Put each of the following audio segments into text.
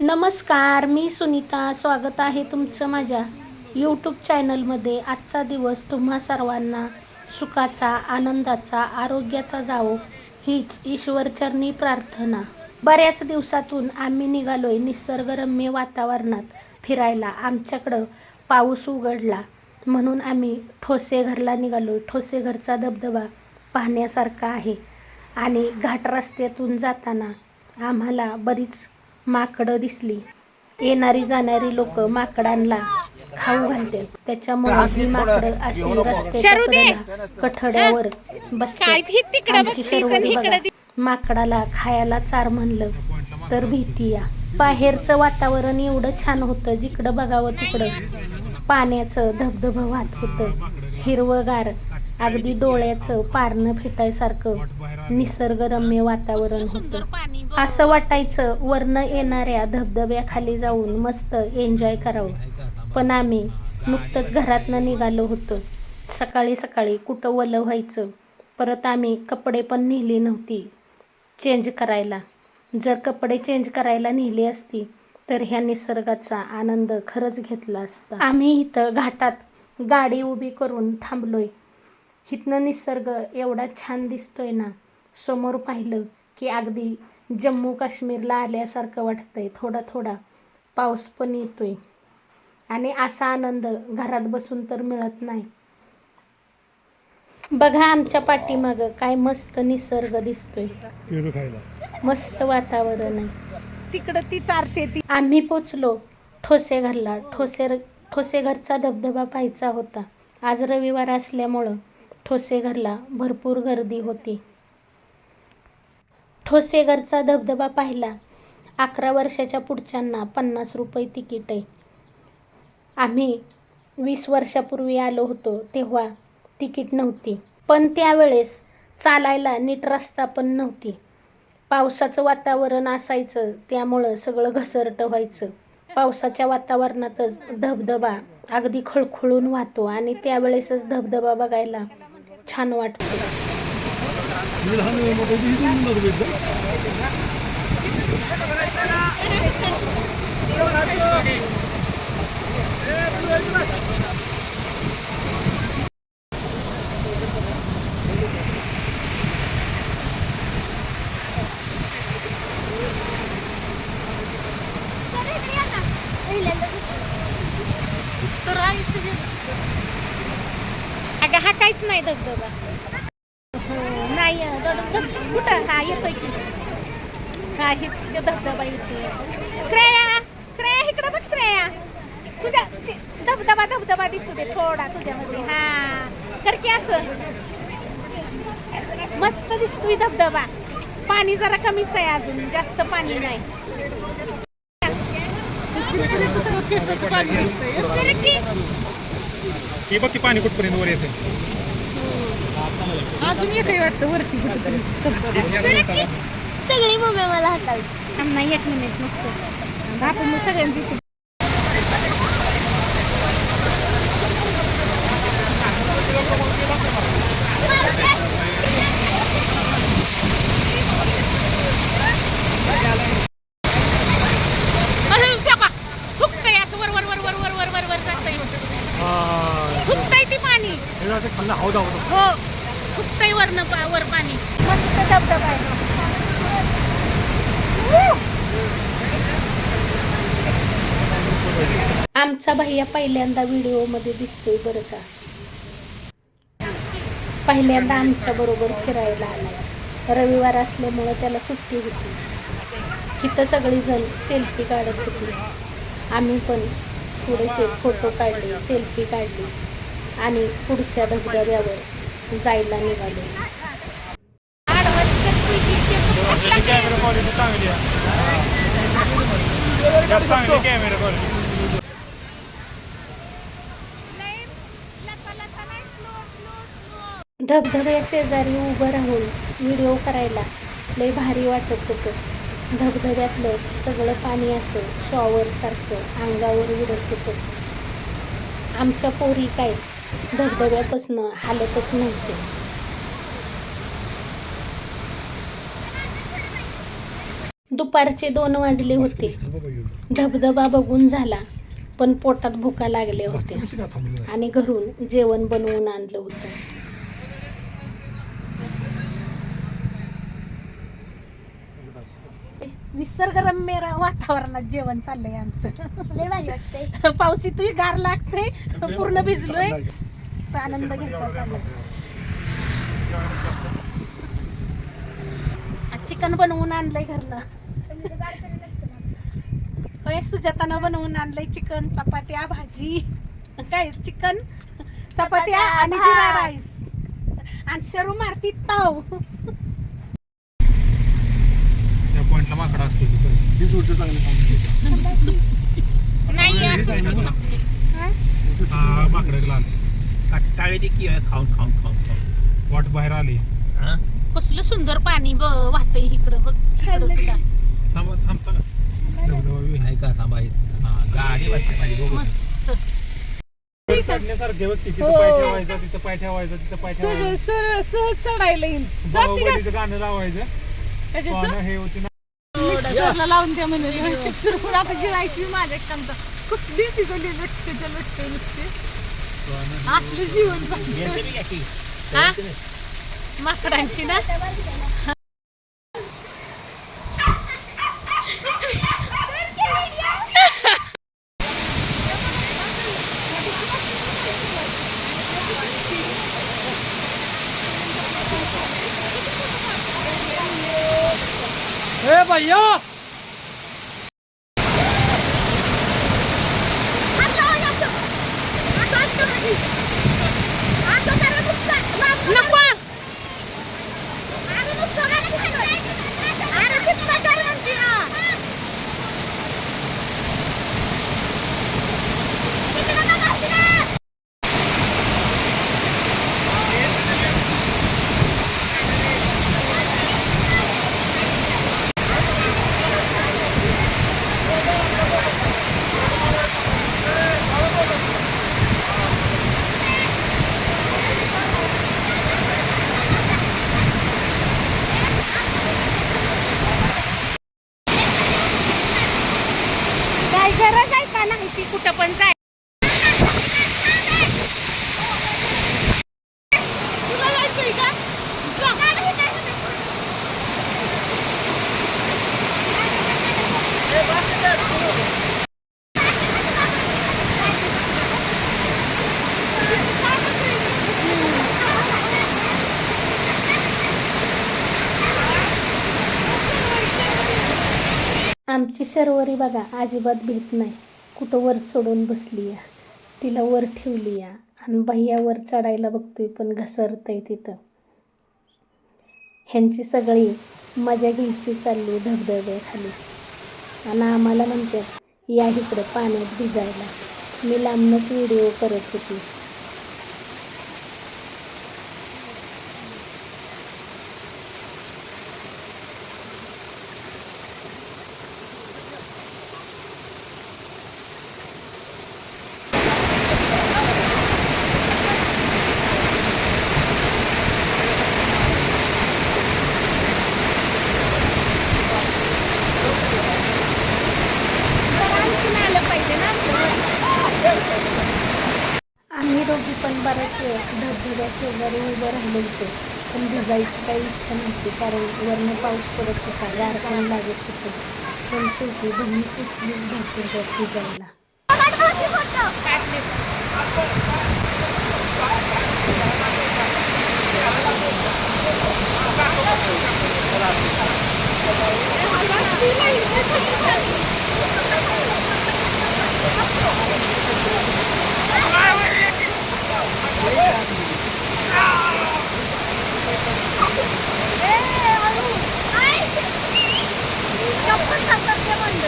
नमस्कार मी सुनीता. स्वागत आहे तुमचं माझ्या यूट्यूब चॅनलमध्ये आजचा दिवस तुम्हा सर्वांना सुखाचा आनंदाचा आरोग्याचा जावो हीच ईश्वरचरणी प्रार्थना. बऱ्याच दिवसातून आम्ही निघालोय निसर्गरम्य वातावरणात फिरायला. आमच्याकडं पाऊस उघडला म्हणून आम्ही ठोसेघरला निघालो ठोसेघरचा धबधबा पाहण्यासारखा आहे. आणि घाट रस्त्यातून जाताना आम्हाला बरीच माकडं दिसली. येणारी जाणारी लोक माकडांना खाऊ घालते. त्याच्यामुळे ही माकडं अशी रस्त्याच्या कडेला कठड्यावर बसतात आमची शर्वरी बघा. माकडाला खायला चार म्हणलं तर भीती या. बाहेरचं वातावरण एवढं छान होतं जिकडं बघावं तिकडं. पाण्याचं धबधबं वाहत होतं. हिरवगार अगदी डोळ्याचं पारणं फिटायसारखं. निसर्गरम्य वातावरण होतं. असं वाटायचं वरनं येणाऱ्या धबधब्याखाली जाऊन मस्त एन्जॉय करावं. पण आम्ही नुकतंच घरातनं निघालो होतो. सकाळी सकाळी कुठं वलं व्हायचं? परत आम्ही कपडे पण नेली नव्हती चेंज करायला. जर कपडे चेंज करायला नेली असती तर ह्या निसर्गाचा आनंद खरंच घेतला असता. आम्ही इथं घाटात गाडी उभी करून थांबलोय. इथनं निसर्ग एवढा छान दिसतोय ना समोर पाहिलं की अगदी जम्मू काश्मीरला आल्यासारखं वाटतंय. थोडा थोडा पाऊस पण येतोय. आणि असा आनंद घरात बसून तर मिळत नाही. बघा आमच्या पाठीमागं काय मस्त निसर्ग दिसतोय. मस्त वातावरण आहे. तिकडं ती चारते ती. आम्ही पोचलो. ठोसे घरला. ठोसे ठोसे घरचा धबधबा पाहायचा होता. आज रविवार असल्यामुळं ठोसे घरला भरपूर गर्दी होती. ठोसेघरचा धबधबा पाहिला. अकरा वर्षाच्या पुढच्यांना पन्नास रुपये तिकीट आहे. आम्ही वीस वर्षापूर्वी आलो होतो तेव्हा तिकीट नव्हती. पण त्यावेळेस चालायला नीट रस्ता पण नव्हती. पावसाचं वातावरण असायचं त्यामुळं सगळं घसरटं व्हायचं. पावसाच्या वातावरणातच धबधबा अगदी खळखळून वाहतो आणि त्यावेळेसच धबधबा बघायला छान वाटतो मी लहानमध्ये बी इथून नव्हतं बघितलं. सर आयुष्य अगं हा काहीच नाही धबधबा. हो, नाही कुठं? हा येतोय की. हा इथे धबधबा येतोय श्रेया श्रेया इकडं बघ श्रेया. तुझ्या धबधबा धबधबा दिसतो दे थोडा तुझ्यामध्ये. हा कर की असं. मस्त दिसतोय धबधबा. पाणी जरा कमीच आहे अजून जास्त पाणी नाही. हे बघ की पाणी कुठपर्यंत वर येते अजून येतोय वाटतं वरती कुठं सगळी मम्मी मला हाताळते थांब नाही एक मिनिट नुसतं बापू मग सगळ्यांची आमचा भैया पहिल्यांदा व्हिडिओमध्ये दिसतोय बरं का. पहिल्यांदा आमच्या बरोबर फिरायला आला रविवार असल्यामुळं त्याला सुट्टी होती. इथं सगळीजण सेल्फी काढत होती. आम्ही पण थोडेसे फोटो काढले सेल्फी काढली आणि पुढच्या धबधब्यावर जायला निघालो कॅमेरा क्वालिटी चांगली आहे चांगली कॅमेरा क्वालिटी धबधब्या शेजारी उभं राहून व्हिडिओ करायला लय भारी वाटत होतं. धबधब्यातलं सगळं पाणी असं शॉवरसारखं अंगावर उडत होतं. आमच्या पोरी काय धबधब्यापासनं हालतच नव्हते. दुपारचे दोन वाजले होते. धबधबा बघून झाला पण पोटात भुका लागल्या होत्या. आणि घरून जेवण बनवून आणलं होतं. निसर्गरम्य रा- वातावरणात जेवण चाललंय आमचं. लय भारी वाटतंय. पाऊस इथून गार लागतोय पूर्ण भिजलोय. आनंद घ्यायचा चाललाय. चिकन बनवून आणलंय घरनं. होय सुजातानं बनवून आणलंय चिकन चपात्या भाजी. काय चिकन चपात्या आणि जिरा भात. राईस. आणि शरू मारती ताव. असतो ती जोडचं चांगली थांबली नाही असं हा माकडाला आले. कट्टाळे ती की खाऊन खाऊन खाऊन खाऊन. वाट बाहेर आली. हा? कसलं सुंदर पाणी ब- वाहतंय इकडं बघ इकडं सुद्धा. थांबा थांबता का धबधबा बी. नाही का? थांबा हा, गाडी बघू. मस्त. चढण्यासारखे बघ तिथं हो. पाय ठेवायचा तिथं पाय ठेवायचा तिथं पाय ठेवायचा. सर सहज चढायला येईल. बाहुबलीचं गाणं लावायचं. हे होती ना. लावून द्या म्हणजे आता गिरायची माझ्या कंत कसली तिचं लुटकेच्या लुटके नुसते. असलं जीवन पाहिजे. हा? माकडांची ना? ए भैया नको काय गरज आहे का नाही ती कुठं पण जाय तुला जायचंय का आमची शर्वरी बघा अजिबात भीत नाही. कुठं वर चढून बसली या तिला वर ठेवली या आणि भैया वर चढायला बघतोय पण घसरतंय तिथं. ह्यांची सगळी मजा घ्यायची चालली धबधब्याखाली. आणि आम्हाला म्हणतात या इकडं पाण्यात भिजायला. मी लांबनच व्हिडिओ करत होती आम्ही दोघी पण बऱ्याच वेळ धबधब्या शेजारी उभं राहिलो होतो पण भिजायची काही इच्छा नव्हती कारण वरनं पाऊस पडत होता गार पण लागत होतं. पण शेवटी बहिणी उचलीच धबधब्यात भिजायला 네, 아유, 아이, 몇번 탔다 깨봤는데.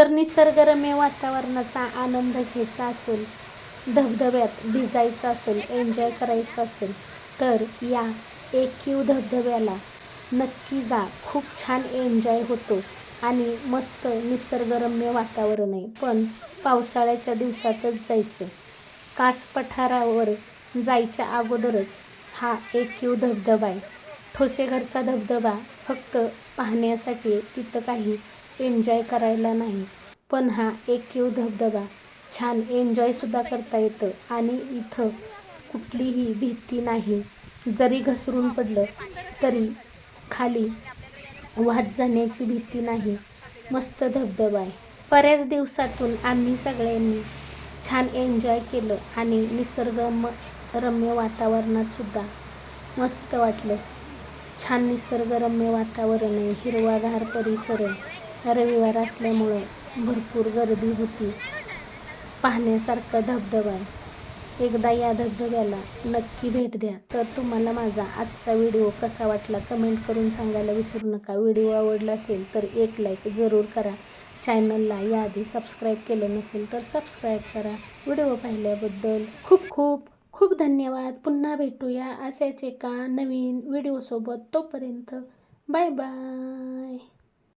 जर निसर्गरम्य वातावरणाचा आनंद घ्यायचा असेल धबधब्यात भिजायचं असेल एन्जॉय करायचं असेल तर या एकयू धबधब्याला नक्की जा. खूप छान एन्जॉय होतो आणि मस्त निसर्गरम्य वातावरण आहे. पण पावसाळ्याच्या दिवसातच जायचं. कास पठारावर जायच्या अगोदरच हा एकयू धबधबा आहे. ठोसेघरचा धबधबा फक्त पाहण्यासाठी तिथं काही एन्जॉय करायला नाही. पण हा एकयू धबधबा छान एन्जॉयसुद्धा करता येतं आणि इथं कुठलीही भीती नाही. जरी घसरून पडलं तरी खाली वाहत जाण्याची भीती नाही. मस्त धबधबा आहे. बऱ्याच दिवसातून आम्ही सगळ्यांनी छान एन्जॉय केलं आणि निसर्गम रम्य वातावरणात सुद्धा मस्त वाटलं. छान निसर्गरम्य वातावरण आहे हिरवागार परिसर आहे. रविवार असल्यामुळं भरपूर गर्दी होती. पाहण्यासारखा धबधबा आहे. एकदा या धबधब्याला नक्की भेट द्या. तर तुम्हाला माझा आजचा व्हिडिओ कसा वाटला कमेंट करून सांगायला विसरू नका. व्हिडिओ आवडला असेल तर एक लाईक जरूर करा. चॅनलला याआधी सबस्क्राईब केलं नसेल तर सबस्क्राईब करा. व्हिडिओ पाहिल्याबद्दल खूप खूप खूप धन्यवाद. पुन्हा भेटूया असेच एका नवीन व्हिडिओसोबत. तोपर्यंत बाय बाय.